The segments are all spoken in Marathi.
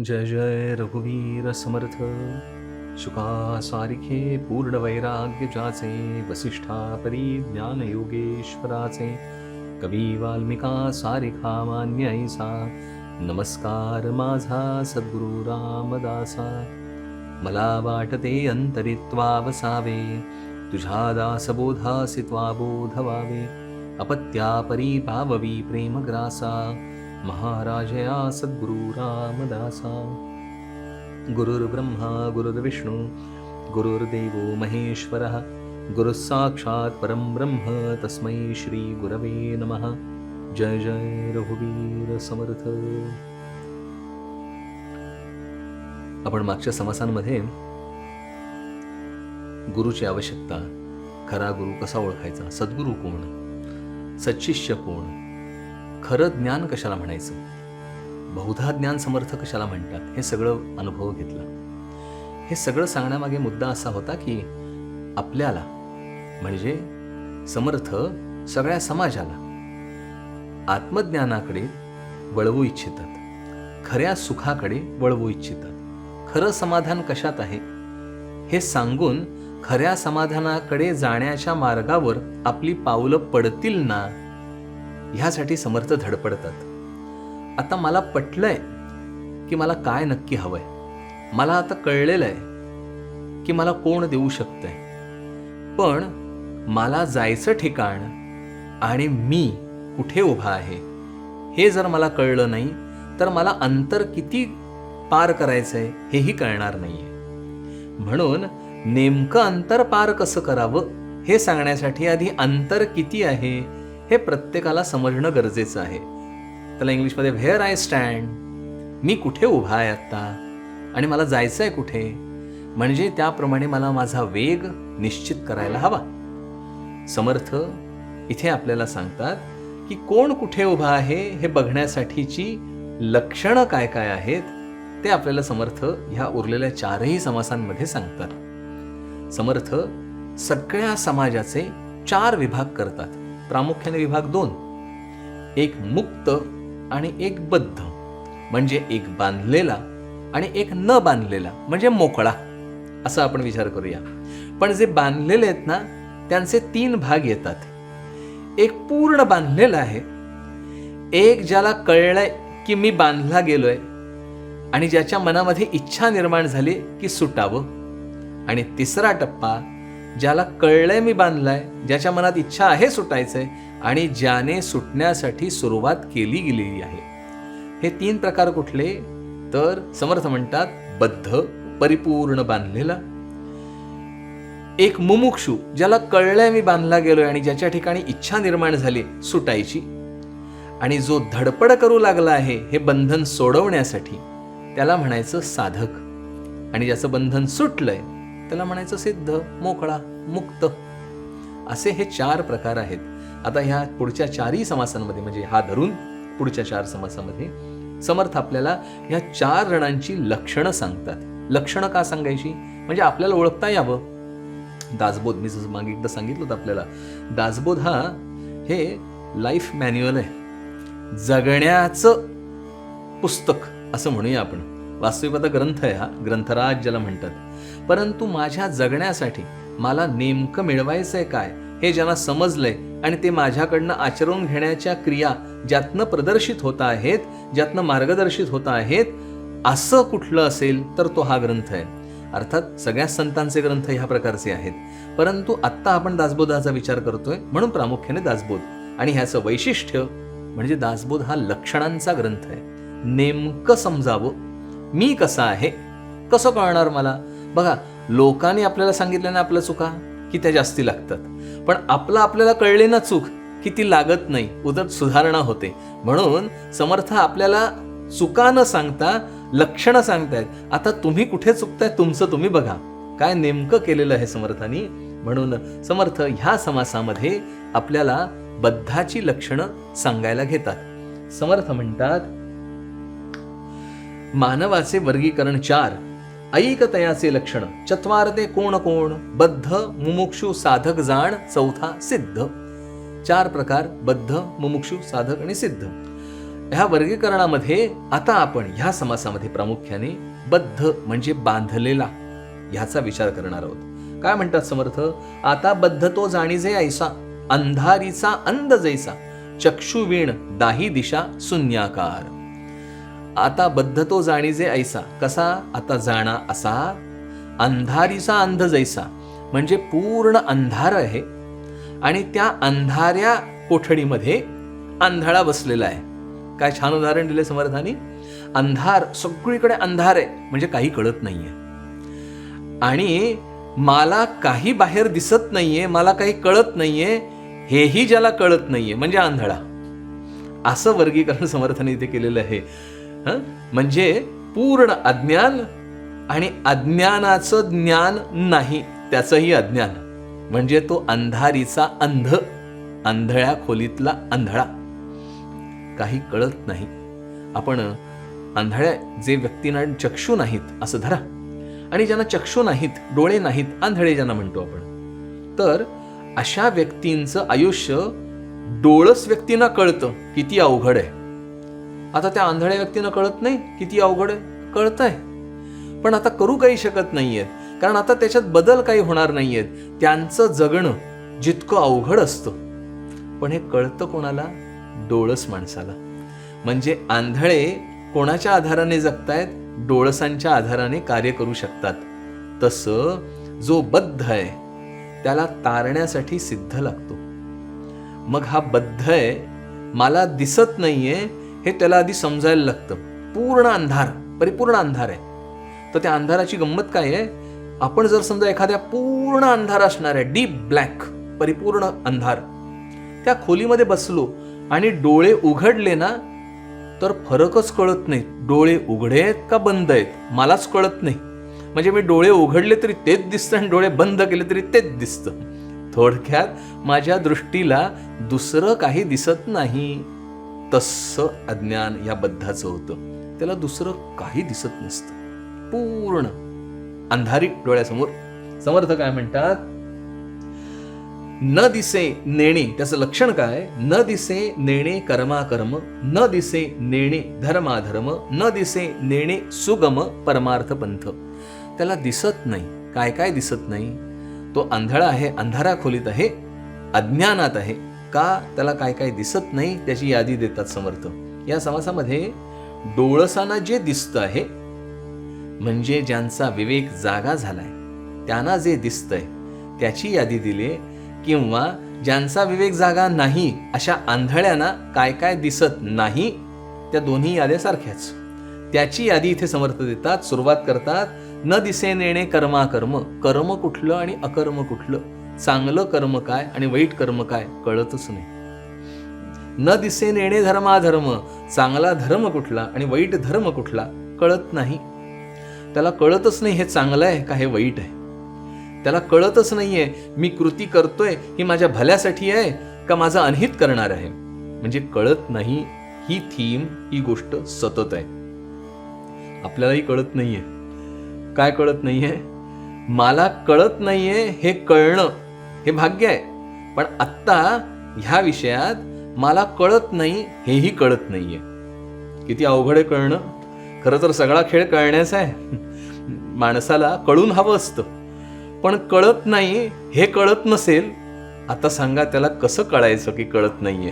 जय जय रघुवीर समर्थ। शुकासारिखे पूर्ण वैराग्य जाचे वसिष्ठा परी ज्ञान योगेश्वराचे। कवी वाल्मिका सारिखा मान्य ऐसा। नमस्कार माझा सद्गुरु रामदासा। मला वाटते अंतरित्वा वसावे तुझ्या दासबोधासित्वा बोधवावे। अपत्या परी पाववी प्रेमग्रासा। महाराजया सद्गुरु रामदासा। गुरुर्ब्रह्मा गुरुर्विष्णू गुरुर्देवो महेश्वरः गुरुः परं ब्रह्म तस्मै श्रीगुरवे नमः। जय जय रघुवीर समर्थ। आपण मागच्या समासांमध्ये गुरुची आवश्यकता खरा गुरु कसा ओळखायचा सद्गुरू कोण सच्शिष्य कोण खरं ज्ञान कशाला म्हणायचं? बहुधा ज्ञान समर्थ कशाला म्हणतात? हे सगळं अनुभव घेतला. हे सगळं सांगण्यामागे मुद्दा असा होता की आपल्याला म्हणजे समर्थ सगळ्या समाजाला आत्मज्ञानाकडे वळवू इच्छितात. खऱ्या सुखाकडे वळवू इच्छितात. खरं समाधान कशात आहे? हे सांगून खऱ्या समाधानाकडे जाण्याच्या मार्गावर आपली पावलं पडतील ना? ह्यासाठी समर्थ धडपडतात. आता मला पटलंय की मला काय नक्की हवंय. मला आता कळलेलं आहे की मला कोण देऊ शकतंय. पण मला जायचं ठिकाण आणि मी कुठे उभा आहे हे जर मला कळलं नाही तर मला अंतर किती पार करायचं आहे हेही कळणार नाही आहे म्हणून नेमकं अंतर पार कसं करावं हे सांगण्यासाठी आधी अंतर किती आहे हे प्रत्येकाला समजणं गरजेचं आहे. त्याला इंग्लिशमध्ये व्हेअर आय स्टँड मी कुठे उभा आहे आत्ता? आणि मला जायचं आहे कुठे? म्हणजे त्याप्रमाणे मला माझा वेग निश्चित करायला हवा. समर्थ इथे आपल्याला सांगतात की कोण कुठे उभा आहे हे बघण्यासाठीची लक्षणं काय काय आहेत ते आपल्याला समर्थ ह्या उरलेल्या चारही समासांमध्ये सांगतात. समर्थ सगळ्या समाजाचे चार विभाग करतात. प्रामुख्याने विभाग दोन. एक मुक्त आणि एक बद्ध. म्हणजे एक बांधलेला आणि एक न बांधलेला म्हणजे मोकळा. असा आपण विचार करूया. पण जे बांधलेले आहेत ना त्यांचे तीन भाग येतात. एक पूर्ण बांधलेला आहे. एक ज्याला कळलंय की मी बांधला गेलोय आणि ज्याच्या मनामध्ये इच्छा निर्माण झाली की सुटावं. आणि तिसरा टप्पा ज्याला कळलंय मी बांधलाय ज्याच्या मनात इच्छा आहे सुटायचंय आणि ज्याने सुटण्यासाठी सुरुवात केली गेलेली आहे. हे तीन प्रकार कुठले? तर समर्थ म्हणतात बद्ध परिपूर्ण बांधलेला. एक मुमुक्षू ज्याला कळलंय मी बांधला गेलोय आणि ज्याच्या ठिकाणी इच्छा निर्माण झाली सुटायची. आणि जो धडपड करू लागला आहे हे बंधन सोडवण्यासाठी त्याला म्हणायचं साधक. आणि ज्याचं बंधन सुटलंय त्याला म्हणायचं सिद्ध मोकळा मुक्त. असे हे चार प्रकार आहेत. आता ह्या पुढच्या चारही समासांमध्ये म्हणजे हा धरून पुढच्या चार समासामध्ये समर्थ आपल्याला ह्या चार रणांची लक्षणं सांगतात. लक्षणं का सांगायची? म्हणजे आपल्याला ओळखता यावं. दासबोध मी जसं मागे एकदा सांगितलं होतं आपल्याला दासबोध हा हे लाईफ मॅन्युअल आहे. जगण्याचं पुस्तक असं म्हणूया आपण. वास्तविक आता ग्रंथ आहे हा ग्रंथराज ज्याला म्हणतात. परंतु माझ्या जगण्यासाठी मला नेमकं मिळवायचंय काय हे ज्यांना समजलंय आणि ते माझ्याकडनं आचरून घेण्याच्या क्रिया ज्यातनं प्रदर्शित होत आहेत ज्यातनं मार्गदर्शित होत आहेत असं कुठलं असेल तर तो हा ग्रंथ आहे. अर्थात सगळ्या संतांचे ग्रंथ ह्या प्रकारचे आहेत. परंतु आत्ता आपण दासबोधाचा विचार करतोय म्हणून प्रामुख्याने दासबोध. आणि ह्याचं वैशिष्ट्य म्हणजे दासबोध हा लक्षणांचा ग्रंथ आहे. नेमकं समजावं मी कसा आहे कसं कळणार मला? बघा लोकांनी आपल्याला सांगितल्याने आपल्या चुका की त्या जास्ती लागतात. पण आपलं आपल्याला कळले ना चूक की ती लागत नाही उदर सुधारणा होते. म्हणून समर्थ आपल्याला चुका न सांगता लक्षणं सांगतायत. आता तुम्ही कुठे चुकताय तुमचं तुम्ही बघा. काय नेमकं केलेलं आहे समर्थानी? म्हणून समर्थ ह्या समासामध्ये आपल्याला बद्धाची लक्षणं सांगायला घेतात. समर्थ म्हणतात मानवाचे वर्गीकरण चार ऐकतयाचे लक्षण चत्वारते कोण कोण बद्ध मुमुक्षु साधक जाण चौथा सिद्ध. चार प्रकार बद्ध मुमुक्षु साधक आणि सिद्ध. ह्या वर्गीकरणामध्ये आता आपण ह्या समासामध्ये प्रामुख्याने बद्ध म्हणजे बांधलेला ह्याचा विचार करणार आहोत. काय म्हणतात समर्थ? आता बद्ध तो जाणीजे ऐसा अंधारीचा अंध जैसा चक्षुवीण दाही दिशा शून्याकार. आता बद्ध तो जाणीजे ऐसा. कसा? आता जाणा असा. अंधारीचा अंध जैसा. म्हणजे पूर्ण अंधार आहे. आणि त्या अंधाऱ्या कोठडीमध्ये आंधळा बसलेला आहे. काय छान उदाहरण दिले समर्थानी? अंधार सगळीकडे अंधार आहे. म्हणजे काही कळत नाहीये. आणि मला काही बाहेर दिसत नाहीये मला काही कळत नाहीये हेही ज्याला कळत नाहीये म्हणजे आंधळा. असं वर्गीकरण समर्थाने इथे केलेलं आहे. म्हणजे पूर्ण अज्ञान आणि अज्ञानाचं ज्ञान नाही त्याचंही अज्ञान. म्हणजे तो अंधारीचा अंध आंधळ्या खोलीतला आंधळा काही कळत नाही. आपण आंधळ्या जे व्यक्तींना चक्षू नाहीत असं धरा. आणि ज्यांना चक्षू नाहीत डोळे नाहीत आंधळे ज्यांना म्हणतो आपण तर अशा व्यक्तींचं आयुष्य डोळस व्यक्तींना कळतं किती अवघड आहे. आता त्या आंधळ्या व्यक्तीनं कळत नाही किती अवघड आहे. कळतंय. पण आता करू काही शकत नाहीयेत कारण आता त्याच्यात बदल काही होणार नाहीयेत. त्यांचं जगणं जितकं अवघड असतं. पण हे कळतं कोणाला? डोळस माणसाला. म्हणजे आंधळे कोणाच्या आधाराने जगतायत? डोळसांच्या आधाराने कार्य करू शकतात. तसं जो बद्ध आहे त्याला तारण्यासाठी सिद्ध लागतो. मग हा बद्ध आहे मला दिसत नाहीये हे त्याला आधी समजायला लागतं. पूर्ण अंधार परिपूर्ण अंधार आहे. तर त्या अंधाराची गंमत काय आहे? आपण जर समजा एखाद्या पूर्ण अंधार असणार आहे डीप ब्लॅक परिपूर्ण अंधार त्या खोलीमध्ये बसलो आणि डोळे उघडले ना तर फरकच कळत नाही डोळे उघडे आहेत का बंद आहेत? मलाच कळत नाही. म्हणजे मी डोळे उघडले तरी तेच दिसतं आणि डोळे बंद केले तरी तेच दिसतं. थोडक्यात माझ्या दृष्टीला दुसरं काही दिसत नाही. तसं अज्ञान या बद्धाचं होतं. त्याला दुसरं काही दिसत नसतं. पूर्ण अंधारी डोळ्यासमोर. समर्थ काय म्हणतात? न दिसे नेणे त्याचं लक्षण काय? न दिसे नेणे कर्माकर्म न दिसे नेणे धर्माधर्म न दिसे नेणे सुगम परमार्थ पंथ. त्याला दिसत नाही. काय काय दिसत नाही? तो आंधळा आहे अंधारा खोलीत आहे अज्ञानात आहे. का त्याला काय काय दिसत नाही त्याची यादी देतात समर्थ. या समासामध्ये डोळसांना जे दिसतं आहे म्हणजे ज्यांचा विवेक जागा झालाय त्यांना जे दिसतंय त्याची यादी दिली किंवा ज्यांचा विवेक जागा नाही अशा आंधळ्यांना काय काय दिसत नाही त्या दोन्ही याद्या सारख्याच त्याची यादी इथे समर्थ देतात सुरुवात करतात न दिसे नेणे कर्माकर्म कर्म कुठलं आणि अकर्म कुठलं. चांगलं कर्म काय आणि वाईट कर्म काय कळतच नाही. न दिसे नेणे धर्माधर्म चांगला धर्म कुठला आणि वाईट धर्म कुठला कळत नाही. त्याला कळतच नाही हे चांगलं आहे का हे वाईट आहे. त्याला कळतच नाहीये मी कृती करतोय ही माझ्या भल्यासाठी आहे का माझा अनहित करणार आहे. म्हणजे कळत नाही ही थीम ही गोष्ट सतत आहे. आपल्यालाही कळत नाहीये. काय कळत नाहीये? मला कळत नाहीये हे कळणं. हे भाग्य आहे. पण आत्ता ह्या विषयात मला कळत नाही हेही कळत नाहीये. किती अवघड आहे कळणं. खरं तर सगळा खेळ कळण्याचा आहे. माणसाला कळून हवं असतं. पण कळत नाही हे कळत नसेल आता सांगा त्याला कसं कळायचं की कळत नाहीये.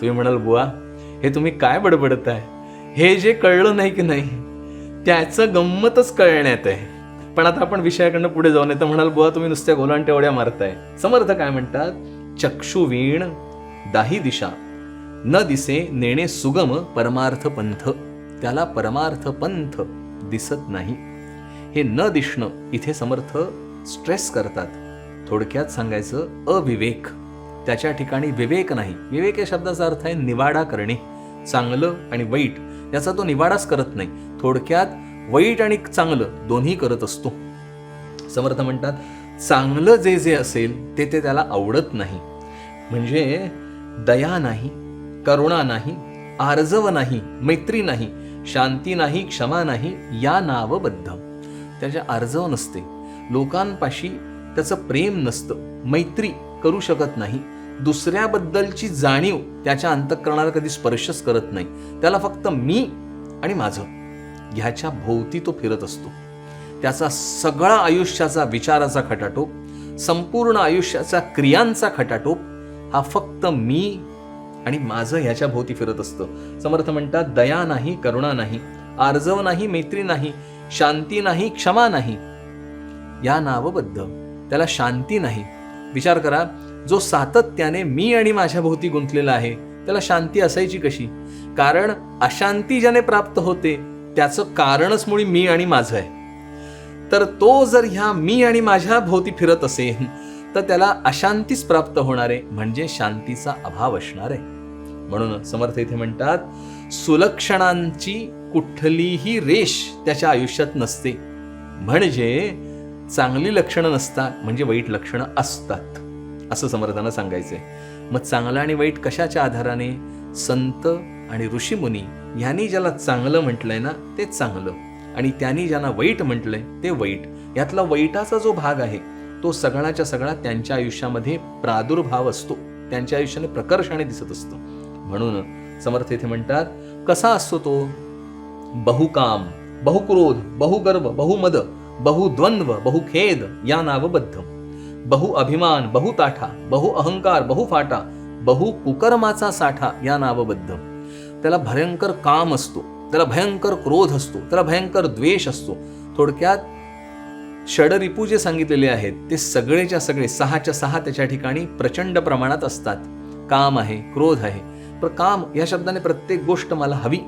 तुम्ही म्हणाल बुवा हे तुम्ही काय बडबडत आहे हे जे कळलं नाही की नाही त्याचं गंमतच कळण्यात आहे. पण आता आपण विषयाकडनं पुढे जाऊन येतं म्हणाल बुवा तुम्ही नुसत्या गोलांट तेवढ्या मारताय. समर्थ काय म्हणतात? चक्षुवीण दाही दिशा न दिसे नेणे सुगम परमार्थ पंथ त्याला परमार्थ पंथ दिसत नाही. हे न दिसणं इथे समर्थ स्ट्रेस करतात. थोडक्यात सांगायचं अविवेक. त्याच्या ठिकाणी विवेक नाही. विवेक या शब्दाचा अर्थ आहे निवाडा करणे. चांगलं आणि वाईट याचा तो निवाडाच करत नाही. थोडक्यात वाईट आणि चांगलं दोन्ही करत असतो. समर्थ म्हणतात चांगलं जे जे असेल ते ते त्याला आवडत नाही. म्हणजे दया नाही करुणा नाही आर्जव नाही मैत्री नाही शांती नाही क्षमा नाही या नावबद्ध. त्याच्या आर्जव नसते. लोकांपाशी त्याचं प्रेम नसतं. मैत्री करू शकत नाही. दुसऱ्याबद्दलची जाणीव त्याच्या अंतःकरणाला कधी स्पर्शच करत नाही. त्याला फक्त मी आणि माझं. ह्याच्या भोवती तो फिरत असतो. त्याचा सगळा आयुष्याचा विचाराचा खटाटोप संपूर्ण आयुष्याचा क्रियांचा खटाटोप हा फक्त मी आणि माझं ह्याच्या भोवती फिरत असतं. समर्थ म्हणतात दया नाही करुणा नाही आर्जव नाही मैत्री नाही शांती नाही क्षमा नाही. या नावबद्ध त्याला शांती नाही. विचार करा जो सातत्याने मी आणि माझ्या भोवती गुंतलेला आहे त्याला शांती असायची कशी? कारण अशांती ज्याने प्राप्त होते त्याचं कारणच मुळी मी आणि माझं आहे. तर तो जर ह्या मी आणि माझ्या भोवती फिरत असेल तर त्याला अशांतीच प्राप्त होणार आहे म्हणजे शांतीचा अभाव असणार. आहे म्हणून समर्थ इथे म्हणतात सुलक्षणांची कुठलीही रेष त्याच्या आयुष्यात नसते. म्हणजे चांगली लक्षणं नसतात म्हणजे वाईट लक्षणं असतात. असं समर्थानं सांगायचंय. मग चांगलं आणि वाईट कशाच्या आधाराने? संत आणि ऋषीमुनी ह्यांनी ज्याला चांगलं म्हटलंय ना ते चांगलं. आणि त्यांनी ज्यांना वाईट म्हटलंय ते वाईट. यातला वाईटाचा जो भाग आहे तो सगळ्याच्या सगळा त्यांच्या आयुष्यामध्ये प्रादुर्भाव असतो. त्यांच्या आयुष्याने प्रकर्षाने दिसत असतो. म्हणून समर्थ इथे म्हणतात कसा असतो तो? बहुकाम बहुक्रोध बहुगर्व बहुमद बहुद्वंद्व बहुखेद या नावबद्ध. बहु अभिमान बहुताठा बहु अहंकार बहुफाटा बहु कुकर्माचा साठा या नावबद्ध. त्याला भयंकर काम असतो. त्याला भयंकर क्रोध असतो. त्याला भयंकर द्वेष असतो. थोडक्यात षडरिपू जे सांगितलेले आहेत ते सगळेच्या सगळे सहाच्या सहा त्याच्या ठिकाणी प्रचंड प्रमाणात असतात. काम आहे क्रोध आहे. पण काम या शब्दाने प्रत्येक गोष्ट मला हवी.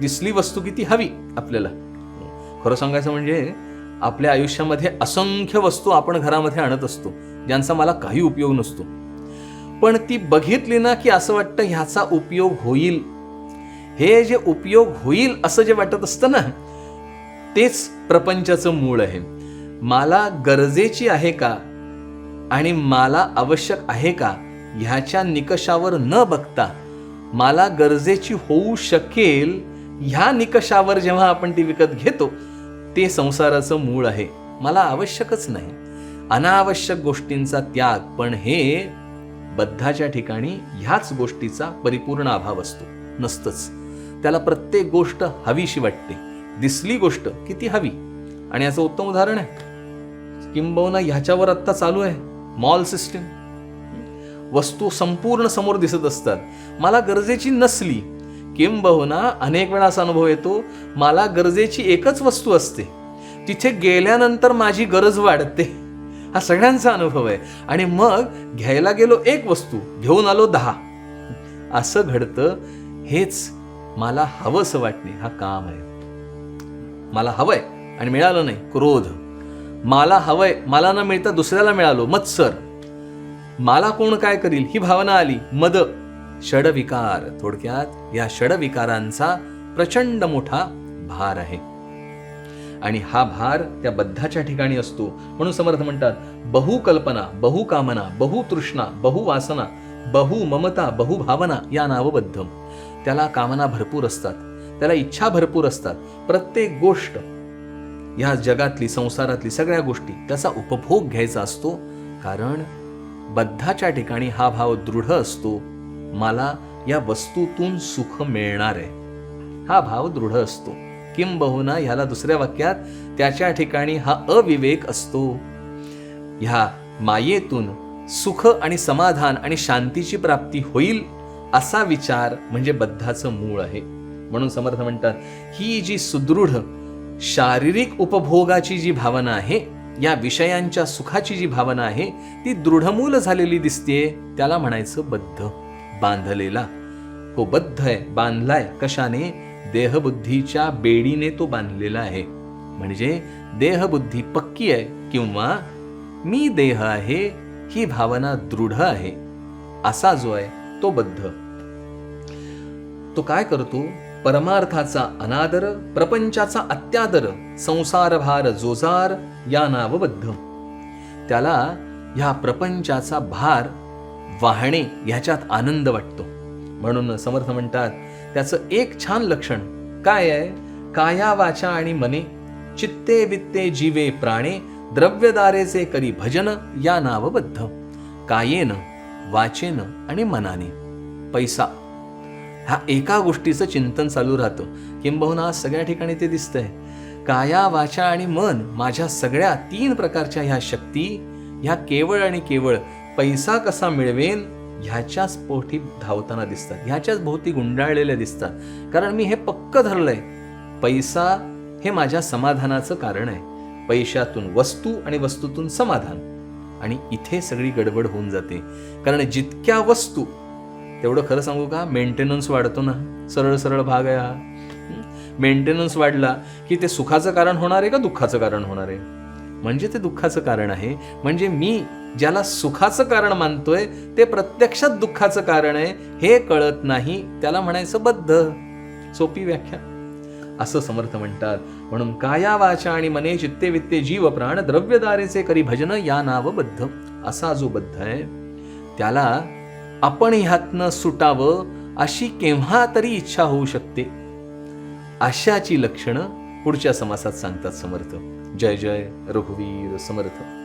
दिसली वस्तू किती हवी आपल्याला. खरं सांगायचं म्हणजे आपल्या आयुष्यामध्ये असंख्य वस्तू आपण घरामध्ये आणत असतो ज्यांचा मला काही उपयोग नसतो. पण ती बघितली ना की असं वाटतं ह्याचा उपयोग होईल. हे जे उपयोग होईल असं जे वाटत असतं ना तेच प्रपंचाचं मूळ आहे. मला गरजेची आहे का? आणि मला आवश्यक आहे का? ह्याच्या निकषावर न बघता मला गरजेची होऊ शकेल ह्या निकषावर जेव्हा आपण ती विकत घेतो ते संसाराचं मूळ आहे. मला आवश्यकच नाही. अनावश्यक गोष्टींचा त्याग. पण हे बद्धाच्या ठिकाणी ह्याच गोष्टीचा परिपूर्ण अभाव असतो. नसतंच. त्याला प्रत्येक गोष्ट हवीशी वाटते. दिसली गोष्ट किती हवी? आणि याचं उत्तम उदाहरण आहे. किंबहुना ह्याच्यावर आत्ता चालू आहे. Mall system. वस्तू संपूर्ण समोर दिसत असतात. मला गरजेची नसली. किंबहुना अनेक वेळा असा अनुभव येतो मला गरजेची एकच वस्तू असते. तिथे गेल्यानंतर माझी गरज वाढते. हा सगळ्यांचा अनुभव आहे. आणि मग घ्यायला गेलो एक वस्तू घेऊन आलो दहा. असं घडतं हेच मला हवंसं वाटणे हा काम आहे. मला हवंय आणि मिळालं नाही क्रोध. मला हवंय मला न मिळता दुसऱ्याला मिळालो मत्सर. मला कोण काय करील ही भावना आली मद. षडविकार. थोडक्यात या षडविकारांचा प्रचंड मोठा भार आहे. आणि हा भार त्या बद्धाच्या ठिकाणी असतो. म्हणून समर्थ म्हणतात बहुकल्पना बहुकामना बहुतृष्णा बहुवासना बहु ममता बहुभावना या नावबद्ध त्याला कामना भरपूर असतात. त्याला इच्छा भरपूर असतात. प्रत्येक गोष्ट या जगातली संसारातली सगळ्या गोष्टी त्याचा उपभोग घ्यायचा असतो. कारण बद्धाच्या ठिकाणी हा भाव दृढ असतो. मला या वस्तूतून सुख मिळणार आहे. हा भाव दृढ असतो. किंबहुना ह्याला दुसऱ्या वाक्यात त्याच्या ठिकाणी हा अविवेक असतो. ह्या मायेतून सुख आणि समाधान आणि शांतीची प्राप्ती होईल असा विचार म्हणजे बद्धाचं मूळ आहे. म्हणून समर्थ म्हणतात ही जी सुदृढ शारीरिक उपभोगाची जी भावना आहे या विषयांच्या सुखाची जी भावना आहे ती दृढमूल झालेली दिसते त्याला म्हणायचं बद्ध. बांधलेला. हो बद्ध आहे बांधलाय कशाने? देहबुद्धीच्या बेडीने तो बांधलेला आहे. म्हणजे देहबुद्धी पक्की आहे किंवा मी देह आहे ही भावना दृढ आहे असा जो आहे तो बद्ध. तो काय करतो? परमार्थाचा अनादर प्रपंचाचा अत्यादर संसारभार जोजार या नावबद्ध. त्याला ह्या प्रपंचाचा भार वाहणे ह्याच्यात आनंद वाटतो. म्हणून समर्थ म्हणतात त्याचं एक छान लक्षण काय आहे? काया वाचा आणि मने चित्ते वित्ते जीवे प्राणे द्रव्यदारेचे करी भजन या नावबद्ध कायेन वाचेन आणि मनाने. पैसा. ह्या एका गोष्टीचं चिंतन चालू राहतं. किंबहुना सगळ्या ठिकाणी ते दिसतंय. काया वाचा आणि मन माझ्या सगळ्या तीन प्रकारच्या ह्या शक्ती ह्या केवळ आणि केवळ पैसा कसा मिळवेन ह्याच्याच पोटी धावताना दिसतात. ह्याच्याच भोवती गुंडाळलेल्या दिसतात. कारण मी हे पक्क धरलंय. पैसा हे माझ्या समाधानाचं कारण आहे. पैशातून वस्तू आणि वस्तूतून समाधान. आणि इथे सगळी गडबड होऊन जाते. कारण जितक्या वस्तू तेवढं खरं सांगू का? मेंटेनन्स वाढतो ना. सरळ सरळ भाग आहे हा. मेंटेनन्स वाढला की ते सुखाचं कारण होणार आहे का दुःखाचं कारण होणार आहे? म्हणजे ते दुःखाचं कारण आहे. म्हणजे मी ज्याला सुखाचं कारण मानतोय ते प्रत्यक्षात दुःखाचं कारण आहे हे कळत नाही त्याला म्हणायचं बद्ध. सोपी व्याख्या. असं समर्थ म्हणतात. म्हणून काया वाचा आणि मने चित्ते वित्ते जीव प्राण द्रव्यदारेचे करी भजन या नाव बद्ध. असा जो बद्ध आहे त्याला आपण ह्यातनं सुटावं अशी केव्हा तरी इच्छा होऊ शकते. अशाची लक्षणं पुढच्या समासात सांगतात समर्थ. जय जय रघुवीर समर्थ.